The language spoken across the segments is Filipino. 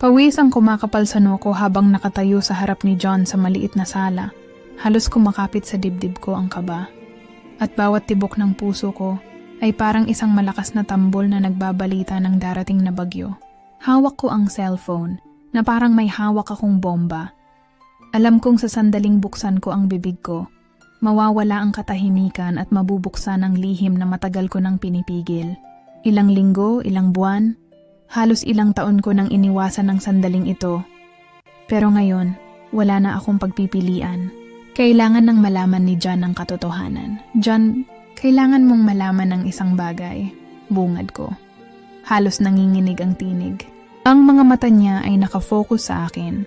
Pawis ang kumakapal sa noo ko habang nakatayo sa harap ni John sa maliit na sala. Halos kumakapit sa dibdib ko ang kaba. At bawat tibok ng puso ko ay parang isang malakas na tambol na nagbabalita ng darating na bagyo. Hawak ko ang cellphone na parang may hawak akong bomba. Alam kong sa sandaling buksan ko ang bibig ko, mawawala ang katahimikan at mabubuksan ang lihim na matagal ko nang pinipigil. Ilang linggo, ilang buwan, halos ilang taon ko nang iniwasan ang sandaling ito. Pero ngayon, wala na akong pagpipilian. Kailangan nang malaman ni John ang katotohanan. John, kailangan mong malaman ng isang bagay. Bungad ko. Halos nanginginig ang tinig. Ang mga mata niya ay nakafocus sa akin.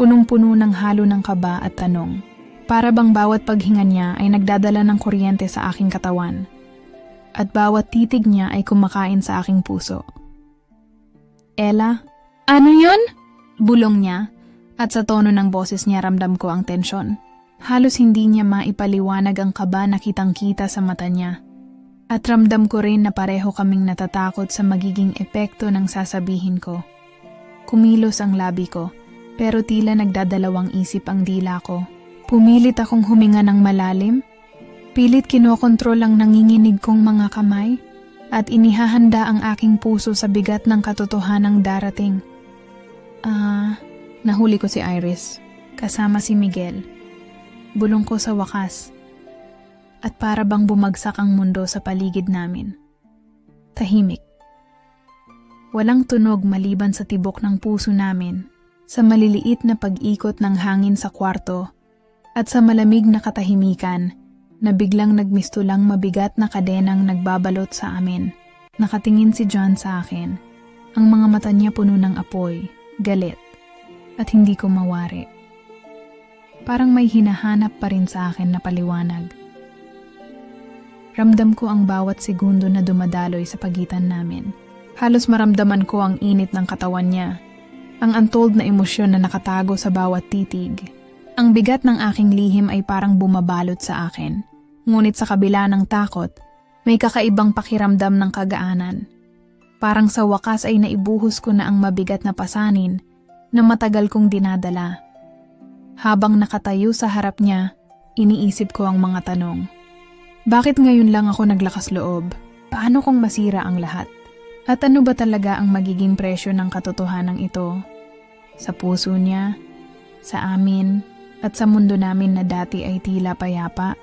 Punong-puno ng halo ng kaba at tanong. Para bang bawat paghinga niya ay nagdadala ng kuryente sa aking katawan. At bawat titig niya ay kumakain sa aking puso. Ella? Ano yun? Bulong niya. At sa tono ng boses niya ramdam ko ang tensyon. Halos hindi niya maipaliwanag ang kaba na kitang-kita sa mata niya. At ramdam ko rin na pareho kaming natatakot sa magiging epekto ng sasabihin ko. Kumilos ang labi ko, pero tila nagdadalawang isip ang dila ko. Pumilit akong huminga ng malalim. Pilit kinokontrol ang nanginginig kong mga kamay at inihahanda ang aking puso sa bigat ng katotohanang darating. Ah, nahuli ko si Iris, kasama si Miguel. Bulong ko sa wakas. At para bang bumagsak ang mundo sa paligid namin. Tahimik. Walang tunog maliban sa tibok ng puso namin, sa maliliit na pag-ikot ng hangin sa kwarto, at sa malamig na katahimikan na biglang nagmistulang mabigat na kadenang nagbabalot sa amin. Nakatingin si John sa akin. Ang mga mata niya puno ng apoy, galit, at hindi ko mawari. Parang may hinahanap pa rin sa akin na paliwanag. Ramdam ko ang bawat segundo na dumadaloy sa pagitan namin. Halos maramdaman ko ang init ng katawan niya. Ang untold na emosyon na nakatago sa bawat titig. Ang bigat ng aking lihim ay parang bumabalot sa akin. Ngunit sa kabila ng takot, may kakaibang pakiramdam ng kagaanan. Parang sa wakas ay naibuhos ko na ang mabigat na pasanin na matagal kong dinadala. Habang nakatayo sa harap niya, iniisip ko ang mga tanong. Bakit ngayon lang ako naglakas loob? Paano kung masira ang lahat? At ano ba talaga ang magiging presyo ng katotohanan ito? Sa puso niya, sa amin, at sa mundo namin na dati ay tila payapa,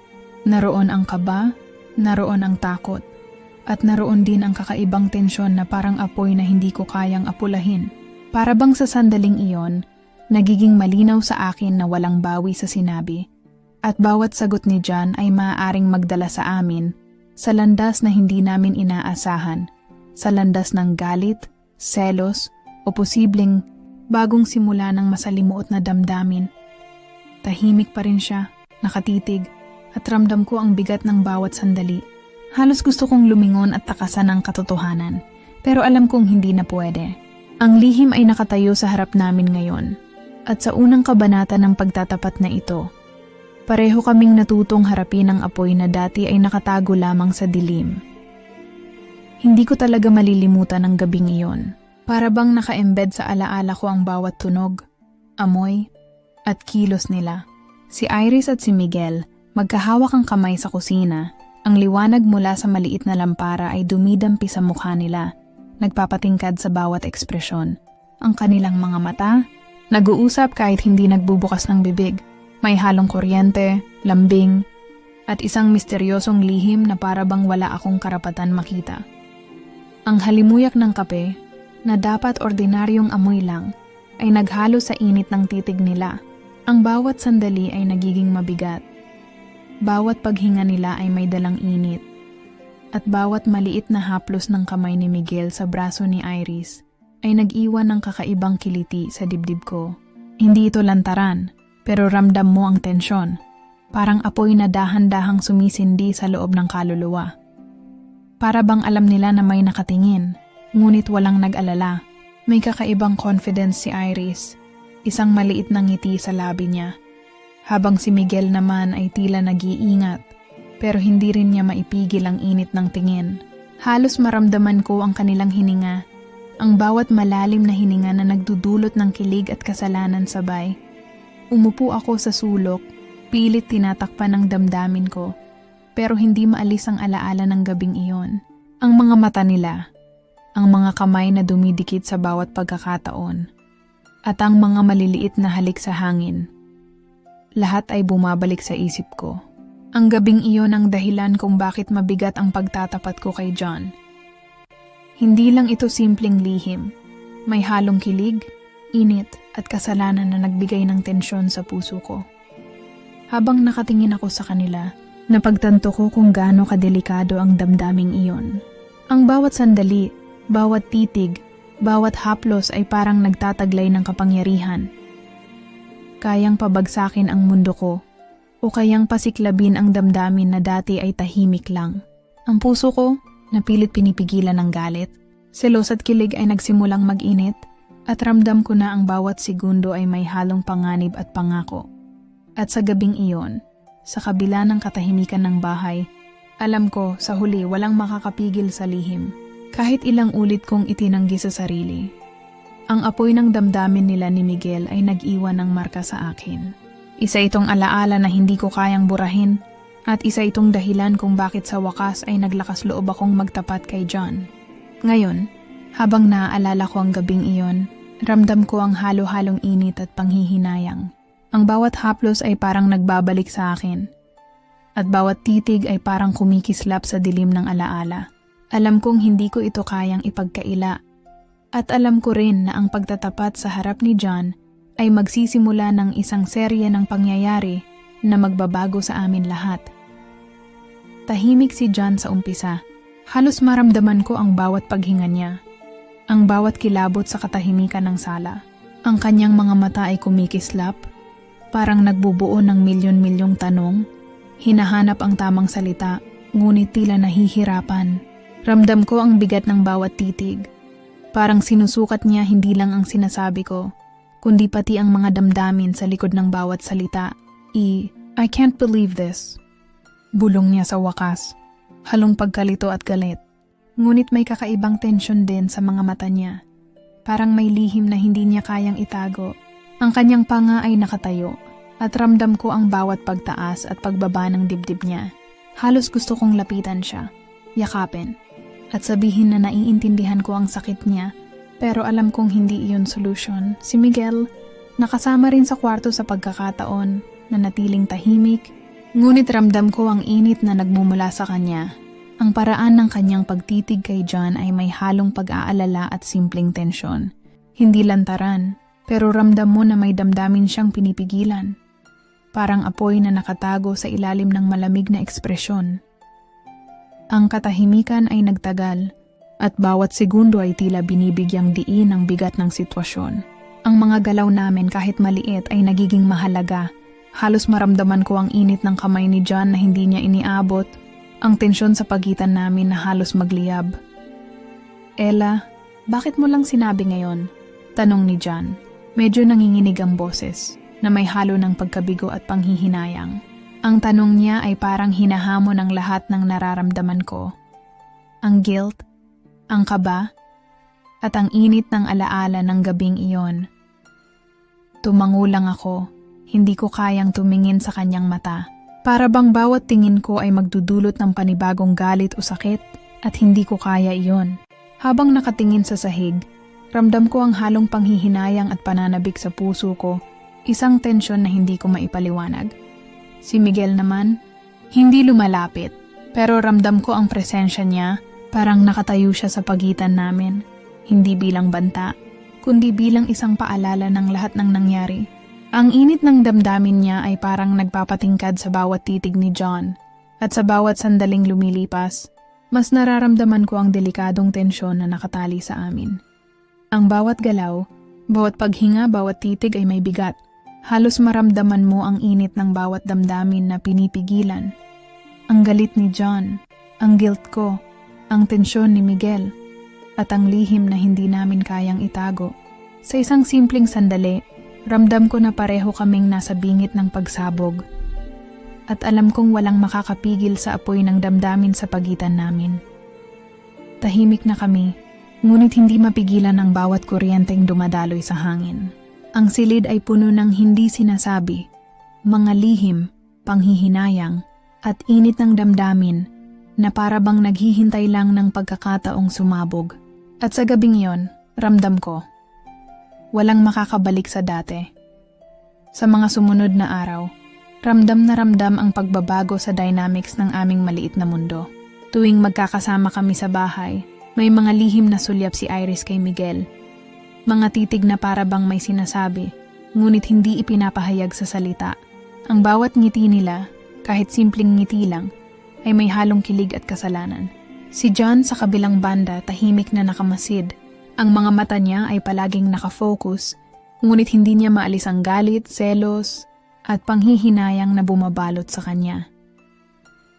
naroon ang kaba, naroon ang takot, at naroon din ang kakaibang tensyon na parang apoy na hindi ko kayang apulahin. Para bang sa sandaling iyon, nagiging malinaw sa akin na walang bawi sa sinabi at bawat sagot ni John ay maaaring magdala sa amin sa landas na hindi namin inaasahan, sa landas ng galit, selos, o posibleng bagong simula ng masalimuot na damdamin. Tahimik pa rin siya, nakatitig, at ramdam ko ang bigat ng bawat sandali. Halos gusto kong lumingon at takasan ang katotohanan, pero alam kong hindi na pwede. Ang lihim ay nakatayo sa harap namin ngayon, at sa unang kabanata ng pagtatapat na ito, Pareho kaming natutong harapin ang apoy na dati ay nakatago lamang sa dilim. Hindi ko talaga malilimutan ang gabing iyon. Para bang naka-embed sa alaala ko ang bawat tunog, amoy, at kilos nila. Si Iris at si Miguel, magkahawak ang kamay sa kusina. Ang liwanag mula sa maliit na lampara ay dumidampi sa mukha nila, nagpapatingkad sa bawat ekspresyon. Ang kanilang mga mata, nag-uusap kahit hindi nagbubukas ng bibig may halong kuryente, lambing, at isang misteryosong lihim na para bang wala akong karapatan makita. Ang halimuyak ng kape, na dapat ordinaryong amoy lang, ay naghalo sa init ng titig nila. Ang bawat sandali ay nagiging mabigat. Bawat paghinga nila ay may dalang init. At bawat maliit na haplos ng kamay ni Miguel sa braso ni Iris ay nag-iwan ng kakaibang kiliti sa dibdib ko. Hindi ito lantaran, pero ramdam mo ang tensyon. Parang apoy na dahan-dahang sumisindi sa loob ng kaluluwa. Para bang alam nila na may nakatingin, ngunit walang nag-alala. May kakaibang confidence si Iris, isang maliit na ngiti sa labi niya. Habang si Miguel naman ay tila nag-iingat, pero hindi rin niya maipigil ang init ng tingin. Halos maramdaman ko ang kanilang hininga, Ang bawat malalim na hininga na nagdudulot ng kilig at kasalanan sabay. Umupo ako sa sulok, pilit tinatakpan ng damdamin ko, pero hindi maalis ang alaala ng gabing iyon. Ang mga mata nila, ang mga kamay na dumidikit sa bawat pagkakataon, at ang mga maliliit na halik sa hangin. Lahat ay bumabalik sa isip ko. Ang gabing iyon ang dahilan kung bakit mabigat ang pagtatapat ko kay John. Hindi lang ito simpleng lihim. May halong kilig, init at kasalanan na nagbigay ng tensyon sa puso ko. Habang nakatingin ako sa kanila, napagtanto ko kung gaano kadelikado ang damdaming iyon. Ang bawat sandali, bawat titig, bawat haplos ay parang nagtataglay ng kapangyarihan. Kayang pabagsakin ang mundo ko o kayang pasiklabin ang damdamin na dati ay tahimik lang. Ang puso ko, napilit pinipigilan ng galit. Selos at kilig ay nagsimulang mag-init at ramdam ko na ang bawat segundo ay may halong panganib at pangako. At sa gabing iyon, sa kabila ng katahimikan ng bahay, alam ko sa huli walang makakapigil sa lihim. Kahit ilang ulit kong itinanggi sa sarili. Ang apoy ng damdamin nila ni Miguel ay nag-iwan ng marka sa akin. Isa itong alaala na hindi ko kayang burahin at isa itong dahilan kung bakit sa wakas ay naglakas loob akong magtapat kay John. Ngayon, habang naaalala ko ang gabing iyon, ramdam ko ang halo-halong init at panghihinayang. Ang bawat haplos ay parang nagbabalik sa akin. At bawat titig ay parang kumikislap sa dilim ng alaala. Alam kong hindi ko ito kayang ipagkaila. At alam ko rin na ang pagtatapat sa harap ni John ay magsisimula ng isang serye ng pangyayari na magbabago sa amin lahat. Tahimik si John sa umpisa. Halos maramdaman ko ang bawat paghinga niya. Ang bawat kilabot sa katahimikan ng sala. Ang kanyang mga mata ay kumikislap, parang nagbubuo ng milyon-milyong tanong. Hinahanap ang tamang salita, ngunit tila nahihirapan. Ramdam ko ang bigat ng bawat titig. Parang sinusukat niya hindi lang ang sinasabi ko, kundi pati ang mga damdamin sa likod ng bawat salita. I, I can't believe this. Bulong niya sa wakas, halong pagkalito at galit. Ngunit may kakaibang tensyon din sa mga mata niya. Parang may lihim na hindi niya kayang itago. Ang kanyang panga ay nakatayo at ramdam ko ang bawat pagtaas at pagbaba ng dibdib niya. Halos gusto kong lapitan siya, yakapin, at sabihin na naiintindihan ko ang sakit niya pero alam kong hindi iyon solusyon. Si Miguel, nakasama rin sa kwarto sa pagkakataon na natiling tahimik, ngunit ramdam ko ang init na nagmumula sa kanya. Ang paraan ng kanyang pagtitig kay John ay may halong pag-aalala at simpleng tensyon. Hindi lantaran, pero ramdam mo na may damdamin siyang pinipigilan. Parang apoy na nakatago sa ilalim ng malamig na ekspresyon. Ang katahimikan ay nagtagal at bawat segundo ay tila binibigyang diin ang bigat ng sitwasyon. Ang mga galaw namin kahit maliit ay nagiging mahalaga. Halos maramdaman ko ang init ng kamay ni John na hindi niya iniabot, ang tensyon sa pagitan namin na halos magliyab. Ella, bakit mo lang sinabi ngayon? Tanong ni John. Medyo nanginginig ang boses na may halo ng pagkabigo at panghihinayang. Ang tanong niya ay parang hinahamon ang lahat ng nararamdaman ko. Ang guilt, ang kaba, at ang init ng alaala ng gabing iyon. Tumangulang ako, hindi ko kayang tumingin sa kanyang mata. Para bang bawat tingin ko ay magdudulot ng panibagong galit o sakit at hindi ko kaya iyon. Habang nakatingin sa sahig, ramdam ko ang halong panghihinayang at pananabik sa puso ko, isang tensyon na hindi ko maipaliwanag. Si Miguel naman, hindi lumalapit, pero ramdam ko ang presensya niya, parang nakatayo siya sa pagitan namin, hindi bilang banta, kundi bilang isang paalala ng lahat ng nangyari. Ang init ng damdamin niya ay parang nagpapatingkad sa bawat titig ni John, at sa bawat sandaling lumilipas, mas nararamdaman ko ang delikadong tensyon na nakatali sa amin. Ang bawat galaw, bawat paghinga, bawat titig ay may bigat, Halos maramdaman mo ang init ng bawat damdamin na pinipigilan. Ang galit ni John, ang guilt ko, ang tensyon ni Miguel, at ang lihim na hindi namin kayang itago. Sa isang simpleng sandali, ramdam ko na pareho kaming nasa bingit ng pagsabog. At alam kong walang makakapigil sa apoy ng damdamin sa pagitan namin. Tahimik na kami, ngunit hindi mapigilan ang bawat kuryenteng dumadaloy sa hangin. Ang silid ay puno ng hindi sinasabi, mga lihim, panghihinayang, at init ng damdamin na para bang naghihintay lang ng pagkakataong sumabog. At sa gabing yon, ramdam ko, walang makakabalik sa dati. Sa mga sumunod na araw, ramdam na ramdam ang pagbabago sa dynamics ng aming maliit na mundo. Tuwing magkakasama kami sa bahay, may mga lihim na sulyap si Iris kay Miguel. Mga titig na para bang may sinasabi, ngunit hindi ipinapahayag sa salita. Ang bawat ngiti nila, kahit simpleng ngiti lang, ay may halong kilig at kasalanan. Si John sa kabilang banda tahimik na nakamasid. Ang mga mata niya ay palaging nakafocus, ngunit hindi niya maalis ang galit, selos, at panghihinayang na bumabalot sa kanya.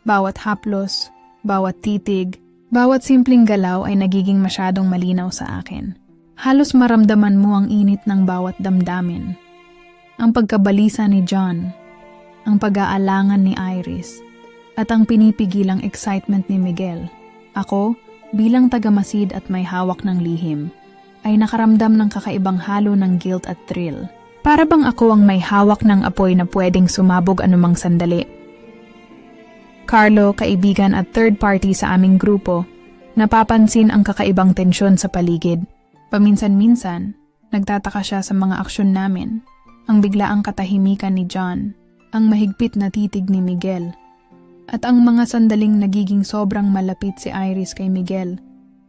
Bawat haplos, bawat titig, bawat simpleng galaw ay nagiging masyadong malinaw sa akin. Halos maramdaman mo ang init ng bawat damdamin. Ang pagkabalisa ni John, ang pag-aalangan ni Iris, at ang pinipigilang excitement ni Miguel. Ako, bilang tagamasid at may hawak ng lihim, ay nakaramdam ng kakaibang halo ng guilt at thrill. Para bang ako ang may hawak ng apoy na pwedeng sumabog anumang sandali. Carlo, kaibigan at third party sa aming grupo, napapansin ang kakaibang tensyon sa paligid. Paminsan-minsan, nagtataka siya sa mga aksyon namin, ang biglaang katahimikan ni John, ang mahigpit na titig ni Miguel, at ang mga sandaling nagiging sobrang malapit si Iris kay Miguel.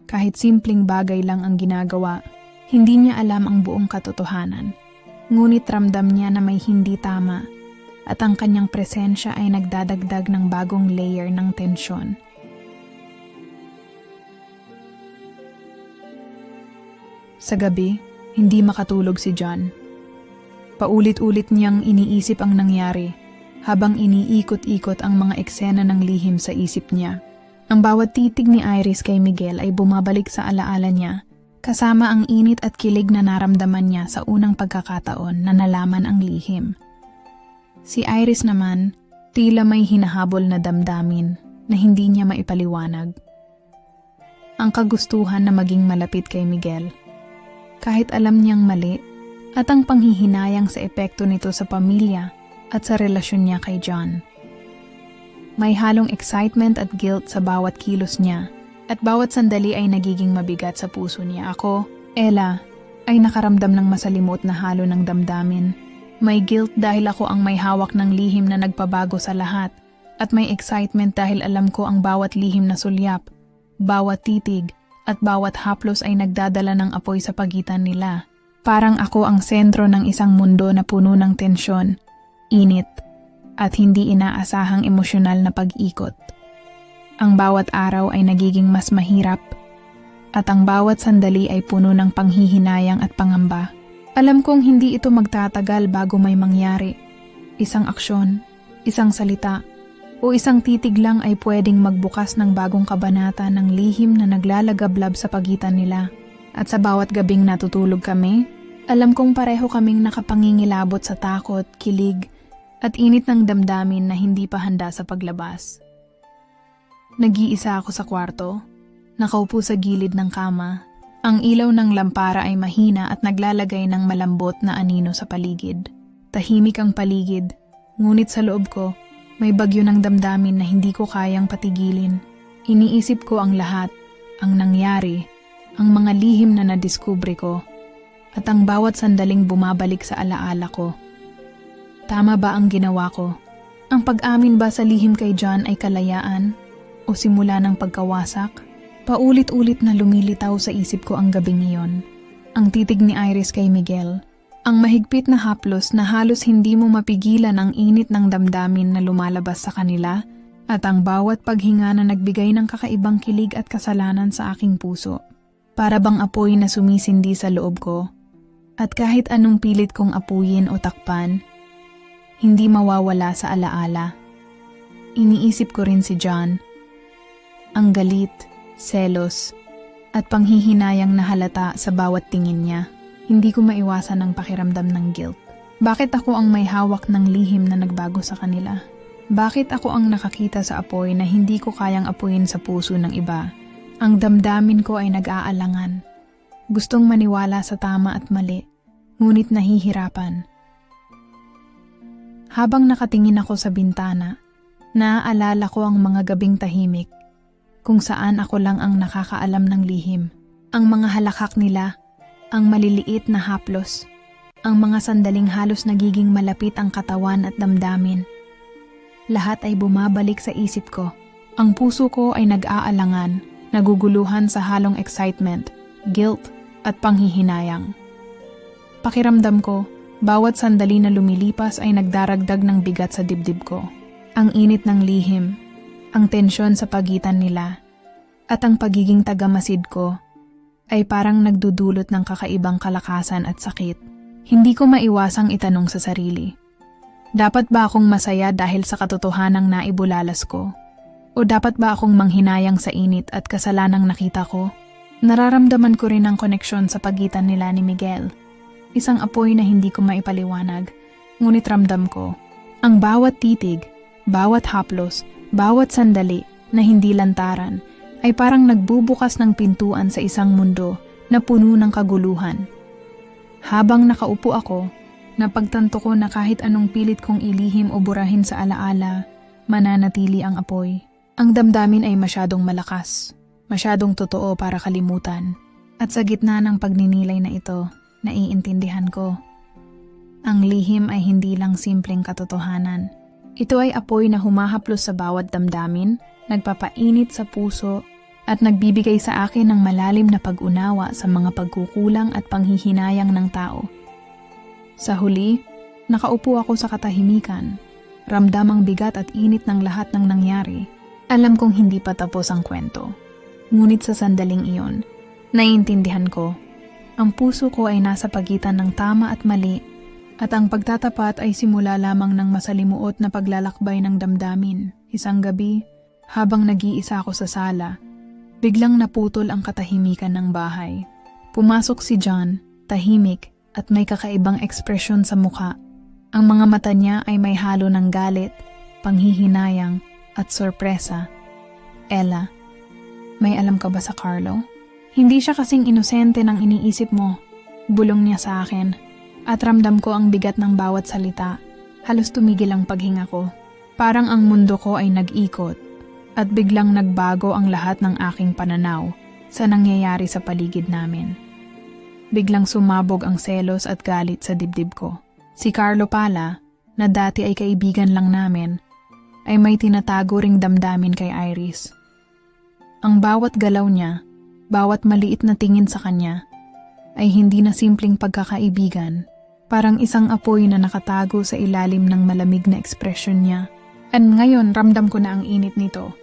Kahit simpleng bagay lang ang ginagawa, hindi niya alam ang buong katotohanan. Ngunit ramdam niya na may hindi tama at ang kanyang presensya ay nagdadagdag ng bagong layer ng tensyon. Sa gabi, hindi makatulog si John. Paulit-ulit niyang iniisip ang nangyari habang iniikot-ikot ang mga eksena ng lihim sa isip niya. Ang bawat titig ni Iris kay Miguel ay bumabalik sa alaala niya, kasama ang init at kilig na naramdaman niya sa unang pagkakataon na nalaman ang lihim. Si Iris naman, tila may hinahabol na damdamin na hindi niya maipaliwanag. Ang kagustuhan na maging malapit kay Miguel. Kahit alam niyang mali, at ang panghihinayang sa epekto nito sa pamilya at sa relasyon niya kay John. May halong excitement at guilt sa bawat kilos niya at bawat sandali ay nagiging mabigat sa puso niya. Ako, Ella, ay nakaramdam ng masalimot na halo ng damdamin. May guilt dahil ako ang may hawak ng lihim na nagpabago sa lahat at may excitement dahil alam ko ang bawat lihim na sulyap, bawat titig at bawat haplos ay nagdadala ng apoy sa pagitan nila. Parang ako ang sentro ng isang mundo na puno ng tensyon init, at hindi inaasahang emosyonal na pag-ikot. Ang bawat araw ay nagiging mas mahirap, at ang bawat sandali ay puno ng panghihinayang at pangamba. Alam kong hindi ito magtatagal bago may mangyari. Isang aksyon, isang salita, o isang titig lang ay pwedeng magbukas ng bagong kabanata ng lihim na naglalagablab sa pagitan nila. At sa bawat gabing natutulog kami, alam kong pareho kaming nakapangingilabot sa takot, kilig, at init ng damdamin na hindi pa handa sa paglabas. Nag-iisa ako sa kwarto, nakaupo sa gilid ng kama. Ang ilaw ng lampara ay mahina at naglalagay ng malambot na anino sa paligid. Tahimik ang paligid, ngunit sa loob ko, may bagyo ng damdamin na hindi ko kayang patigilin. Iniisip ko ang lahat, ang nangyari, ang mga lihim na nadiskubre ko, at ang bawat sandaling bumabalik sa alaala ko. Tama ba ang ginawa ko? Ang pag-amin ba sa lihim kay John ay kalayaan? O simula ng pagkawasak? Paulit-ulit na lumilitaw sa isip ko ang gabing iyon. Ang titig ni Iris kay Miguel. Ang mahigpit na haplos na halos hindi mo mapigilan ang init ng damdamin na lumalabas sa kanila at ang bawat paghinga na nagbigay ng kakaibang kilig at kasalanan sa aking puso. Para bang apoy na sumisindi sa loob ko. At kahit anong pilit kong apuyin o takpan, hindi mawawala sa alaala. Iniisip ko rin si John. Ang galit, selos, at panghihinayang na halata sa bawat tingin niya. Hindi ko maiwasan ang pakiramdam ng guilt. Bakit ako ang may hawak ng lihim na nagbago sa kanila? Bakit ako ang nakakita sa apoy na hindi ko kayang apuyin sa puso ng iba? Ang damdamin ko ay nag-aalangan. Gustong maniwala sa tama at mali, ngunit nahihirapan. Habang nakatingin ako sa bintana, naaalala ko ang mga gabing tahimik, kung saan ako lang ang nakakaalam ng lihim. Ang mga halakhak nila, ang maliliit na haplos, ang mga sandaling halos nagiging malapit ang katawan at damdamin. Lahat ay bumabalik sa isip ko. Ang puso ko ay nag-aalangan, naguguluhan sa halong excitement, guilt, at panghihinayang. Pakiramdam ko, bawat sandali na lumilipas ay nagdaragdag ng bigat sa dibdib ko. Ang init ng lihim, ang tensyon sa pagitan nila, at ang pagiging tagamasid ko ay parang nagdudulot ng kakaibang kalakasan at sakit. Hindi ko maiwasang itanong sa sarili. Dapat ba akong masaya dahil sa katotohanang naibulalas ko? O dapat ba akong manghinayang sa init at kasalanang nakita ko? Nararamdaman ko rin ang koneksyon sa pagitan nila ni Miguel. Isang apoy na hindi ko maipaliwanag, ngunit ramdam ko. Ang bawat titig, bawat haplos, bawat sandali na hindi lantaran ay parang nagbubukas ng pintuan sa isang mundo na puno ng kaguluhan. Habang nakaupo ako, napagtanto ko na kahit anong pilit kong ilihim o burahin sa alaala, mananatili ang apoy. Ang damdamin ay masyadong malakas, masyadong totoo para kalimutan. At sa gitna ng pagninilay na ito, naiintindihan ko. Ang lihim ay hindi lang simpleng katotohanan. Ito ay apoy na humahaplos sa bawat damdamin, nagpapainit sa puso, at nagbibigay sa akin ng malalim na pag-unawa sa mga pagkukulang at panghihinayang ng tao. Sa huli, nakaupo ako sa katahimikan, ramdam ang bigat at init ng lahat ng nangyari. Alam kong hindi pa tapos ang kwento. Ngunit sa sandaling iyon, naiintindihan ko, ang puso ko ay nasa pagitan ng tama at mali at ang pagtatapat ay simula lamang ng masalimuot na paglalakbay ng damdamin. Isang gabi, habang nag-iisa ako sa sala, biglang naputol ang katahimikan ng bahay. Pumasok si John, tahimik at may kakaibang ekspresyon sa mukha. Ang mga mata niya ay may halo ng galit, panghihinayang at sorpresa. Ella, may alam ka ba sa Carlo? Hindi siya kasing inosente ng iniisip mo. Bulong niya sa akin at ramdam ko ang bigat ng bawat salita. Halos tumigil ang paghinga ko. Parang ang mundo ko ay nag-ikot at biglang nagbago ang lahat ng aking pananaw sa nangyayari sa paligid namin. Biglang sumabog ang selos at galit sa dibdib ko. Si Carlo pala, na dati ay kaibigan lang namin, ay may tinatago ring damdamin kay Iris. Ang bawat galaw niya, bawat maliit na tingin sa kanya, ay hindi na simpleng pagkakaibigan, parang isang apoy na nakatago sa ilalim ng malamig na ekspresyon niya. At ngayon ramdam ko na ang init nito.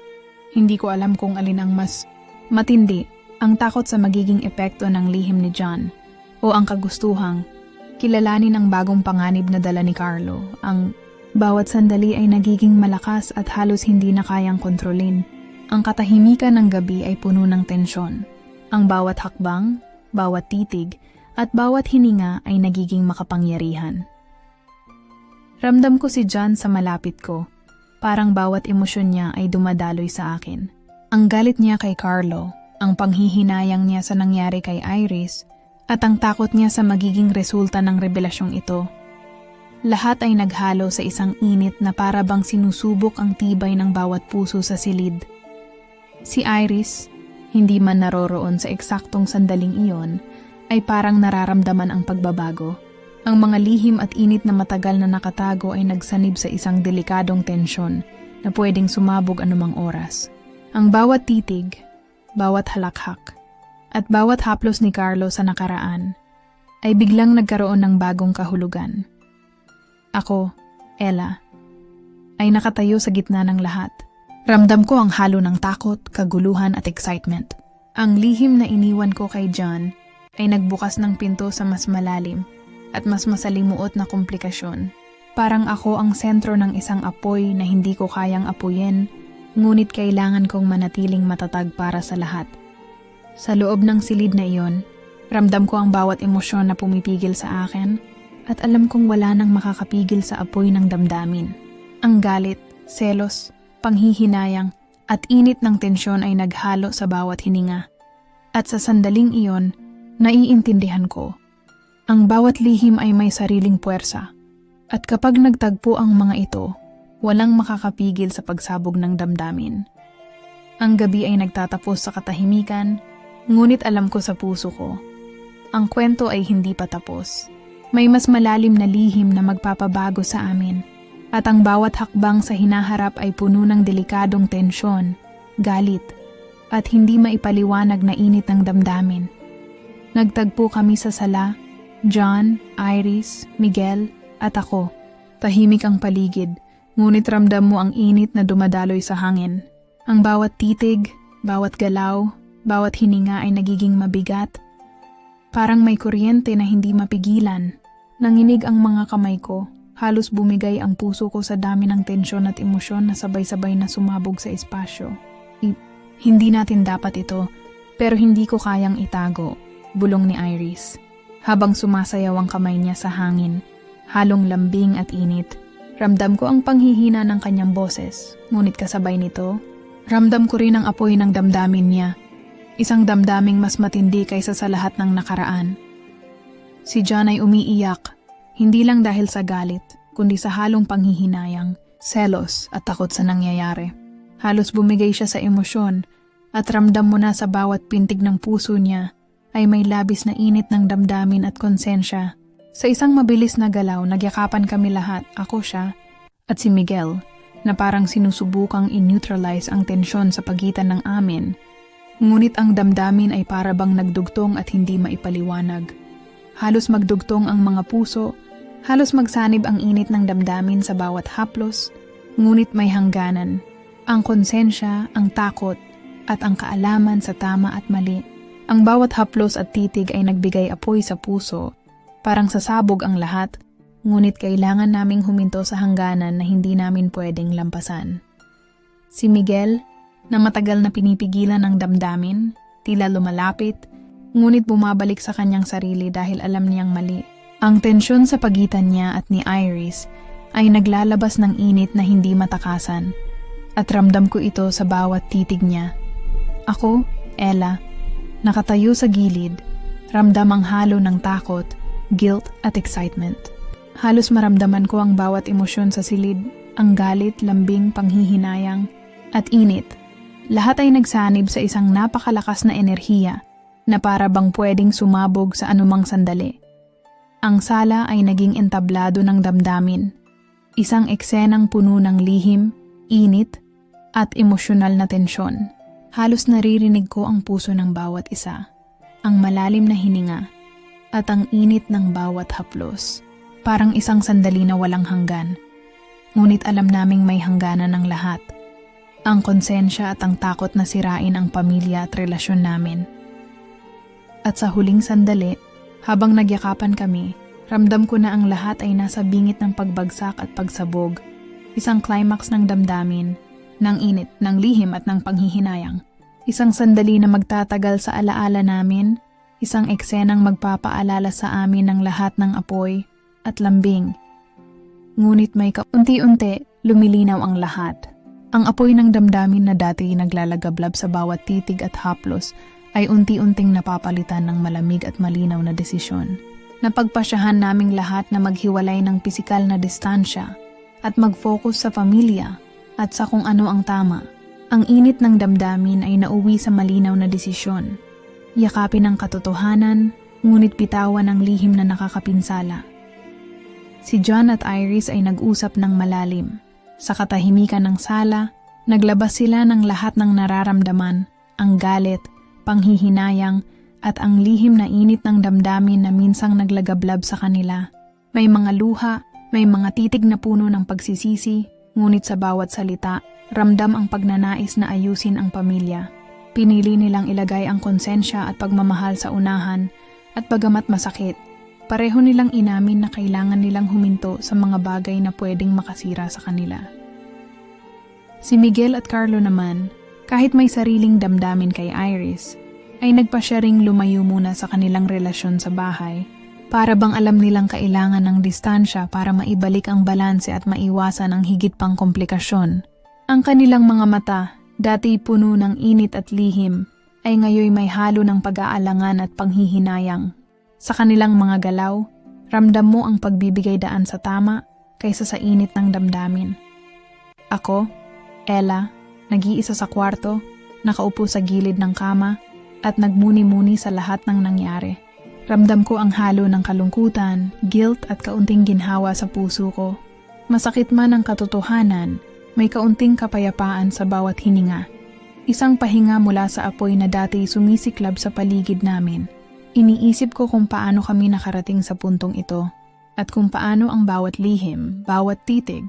Hindi ko alam kung alin ang mas matindi, ang takot sa magiging epekto ng lihim ni John o ang kagustuhang kilalanin ang bagong panganib na dala ni Carlo. Ang bawat sandali ay nagiging malakas at halos hindi na kayang kontrolin. Ang katahimikan ng gabi ay puno ng tensyon. Ang bawat hakbang, bawat titig, at bawat hininga ay nagiging makapangyarihan. Ramdam ko si John sa malapit ko. Parang bawat emosyon niya ay dumadaloy sa akin. Ang galit niya kay Carlo, ang panghihinayang niya sa nangyari kay Iris, at ang takot niya sa magiging resulta ng revelasyong ito. Lahat ay naghalo sa isang init na para bang sinusubok ang tibay ng bawat puso sa silid. Si Iris, hindi man naroroon sa eksaktong sandaling iyon, ay parang nararamdaman ang pagbabago. Ang mga lihim at init na matagal na nakatago ay nagsanib sa isang delikadong tensyon na pwedeng sumabog anumang oras. Ang bawat titig, bawat halakhak, at bawat haplos ni Carlo sa nakaraan ay biglang nagkaroon ng bagong kahulugan. Ako, Ella, ay nakatayo sa gitna ng lahat. Ramdam ko ang halo ng takot, kaguluhan at excitement. Ang lihim na iniwan ko kay John ay nagbukas ng pinto sa mas malalim at mas masalimuot na komplikasyon. Parang ako ang sentro ng isang apoy na hindi ko kayang apuyin, ngunit kailangan kong manatiling matatag para sa lahat. Sa loob ng silid na iyon, ramdam ko ang bawat emosyon na pumipigil sa akin at alam kong wala nang makakapigil sa apoy ng damdamin. Ang galit, selos, panghihinayang at init ng tensyon ay naghalo sa bawat hininga. At sa sandaling iyon, naiintindihan ko. Ang bawat lihim ay may sariling puwersa. At kapag nagtagpo ang mga ito, walang makakapigil sa pagsabog ng damdamin. Ang gabi ay nagtatapos sa katahimikan, ngunit alam ko sa puso ko, ang kwento ay hindi pa tapos. May mas malalim na lihim na magpapabago sa amin at ang bawat hakbang sa hinaharap ay puno ng delikadong tensyon, galit, at hindi maipaliwanag na init ng damdamin. Nagtagpo kami sa sala, John, Iris, Miguel, at ako. Tahimik ang paligid, ngunit ramdam mo ang init na dumadaloy sa hangin. Ang bawat titig, bawat galaw, bawat hininga ay nagiging mabigat. Parang may kuryente na hindi mapigilan. Nanginig ang mga kamay ko Halos bumigay ang puso ko sa dami ng tensyon at emosyon na sabay-sabay na sumabog sa espasyo. I- hindi natin dapat ito, pero hindi ko kayang itago, bulong ni Iris. Habang sumasayaw ang kamay niya sa hangin, halong lambing at init, ramdam ko ang panghihina ng kanyang boses, ngunit kasabay nito, ramdam ko rin ang apoy ng damdamin niya. Isang damdaming mas matindi kaysa sa lahat ng nakaraan. Si John ay umiiyak hindi lang dahil sa galit, kundi sa halong panghihinayang, selos at takot sa nangyayari. Halos bumigay siya sa emosyon at ramdam mo na sa bawat pintig ng puso niya ay may labis na init ng damdamin at konsensya. Sa isang mabilis na galaw, nagyakapan kami lahat, ako siya, at si Miguel, na parang sinusubukang in-neutralize ang tensyon sa pagitan ng amin. Ngunit ang damdamin ay para bang nagdugtong at hindi maipaliwanag. Halos magdugtong ang mga puso Halos magsanib ang init ng damdamin sa bawat haplos, ngunit may hangganan. Ang konsensya, ang takot, at ang kaalaman sa tama at mali. Ang bawat haplos at titig ay nagbigay apoy sa puso. Parang sasabog ang lahat, ngunit kailangan naming huminto sa hangganan na hindi namin pwedeng lampasan. Si Miguel, na matagal na pinipigilan ang damdamin, tila lumalapit, ngunit bumabalik sa kanyang sarili dahil alam niyang mali. Ang tensyon sa pagitan niya at ni Iris ay naglalabas ng init na hindi matakasan at ramdam ko ito sa bawat titig niya. Ako, Ella, nakatayo sa gilid, ramdam ang halo ng takot, guilt at excitement. Halos maramdaman ko ang bawat emosyon sa silid, ang galit, lambing, panghihinayang, at init. Lahat ay nagsanib sa isang napakalakas na enerhiya na para bang pwedeng sumabog sa anumang sandali. Ang sala ay naging entablado ng damdamin. Isang eksenang puno ng lihim, init, at emosyonal na tensyon. Halos naririnig ko ang puso ng bawat isa, ang malalim na hininga, at ang init ng bawat haplos. Parang isang sandali na walang hanggan. Ngunit alam naming may hangganan ng lahat. Ang konsensya at ang takot na sirain ang pamilya at relasyon namin. At sa huling sandali, habang nagyakapan kami, ramdam ko na ang lahat ay nasa bingit ng pagbagsak at pagsabog. Isang climax ng damdamin, ng init, ng lihim at ng panghihinayang. Isang sandali na magtatagal sa alaala namin, isang eksenang magpapaalala sa amin ng lahat ng apoy at lambing. Ngunit may kaunti-unti lumilinaw ang lahat. Ang apoy ng damdamin na dati naglalagablab sa bawat titig at haplos ay unti-unting napapalitan ng malamig at malinaw na desisyon. Napagpasyahan naming lahat na maghiwalay ng pisikal na distansya at mag-focus sa pamilya at sa kung ano ang tama. Ang init ng damdamin ay nauwi sa malinaw na desisyon. Yakapin ang katotohanan, ngunit bitawan ang lihim na nakakapinsala. Si John at Iris ay nag-usap ng malalim. Sa katahimikan ng sala, naglabas sila ng lahat ng nararamdaman, ang galit, panghihinayang at ang lihim na init ng damdamin na minsang naglagablab sa kanila. May mga luha, may mga titig na puno ng pagsisisi, ngunit sa bawat salita, ramdam ang pagnanais na ayusin ang pamilya. Pinili nilang ilagay ang konsensya at pagmamahal sa unahan at bagamat masakit, pareho nilang inamin na kailangan nilang huminto sa mga bagay na pwedeng makasira sa kanila. Si Miguel at Carlo naman, kahit may sariling damdamin kay Iris, ay nagpa siya ring lumayo muna sa kanilang relasyon sa bahay para bang alam nilang kailangan ng distansya para maibalik ang balanse at maiwasan ang higit pang komplikasyon. Ang kanilang mga mata, Dati puno ng init at lihim, ay ngayoy may halo ng pag-aalangan at panghihinayang. Sa kanilang mga galaw, ramdam mo ang pagbibigay daan sa tama kaysa sa init ng damdamin. Ako, Ella, nag-iisa sa kwarto, nakaupo sa gilid ng kama, at nagmuni-muni sa lahat ng nangyari. Ramdam ko ang halo ng kalungkutan, guilt at kaunting ginhawa sa puso ko. Masakit man ang katotohanan, may kaunting kapayapaan sa bawat hininga. Isang pahinga mula sa apoy na dati sumisiklab sa paligid namin. Iniisip ko kung paano kami nakarating sa puntong ito at kung paano ang bawat lihim, bawat titig,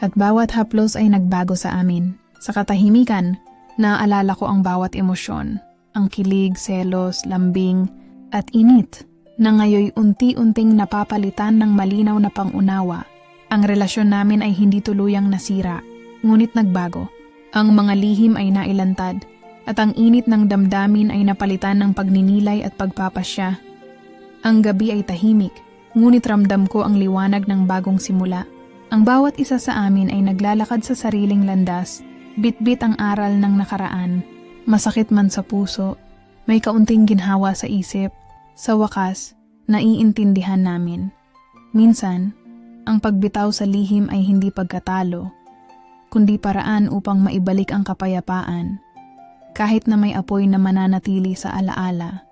at bawat haplos ay nagbago sa amin. Sa katahimikan, naaalala ko ang bawat emosyon, ang kilig, selos, lambing, at init na ngayoy unti-unting napapalitan ng malinaw na pangunawa. Ang relasyon namin ay hindi tuluyang nasira, ngunit nagbago. Ang mga lihim ay nailantad, at ang init ng damdamin ay napalitan ng pagninilay at pagpapasya. Ang gabi ay tahimik, ngunit ramdam ko ang liwanag ng bagong simula. Ang bawat isa sa amin ay naglalakad sa sariling landas, bitbit ang aral ng nakaraan. Masakit man sa puso, may kaunting ginhawa sa isip. Sa wakas, naiintindihan namin. Minsan, ang pagbitaw sa lihim ay hindi pagkatalo, kundi paraan upang maibalik ang kapayapaan, kahit na may apoy na mananatili sa alaala.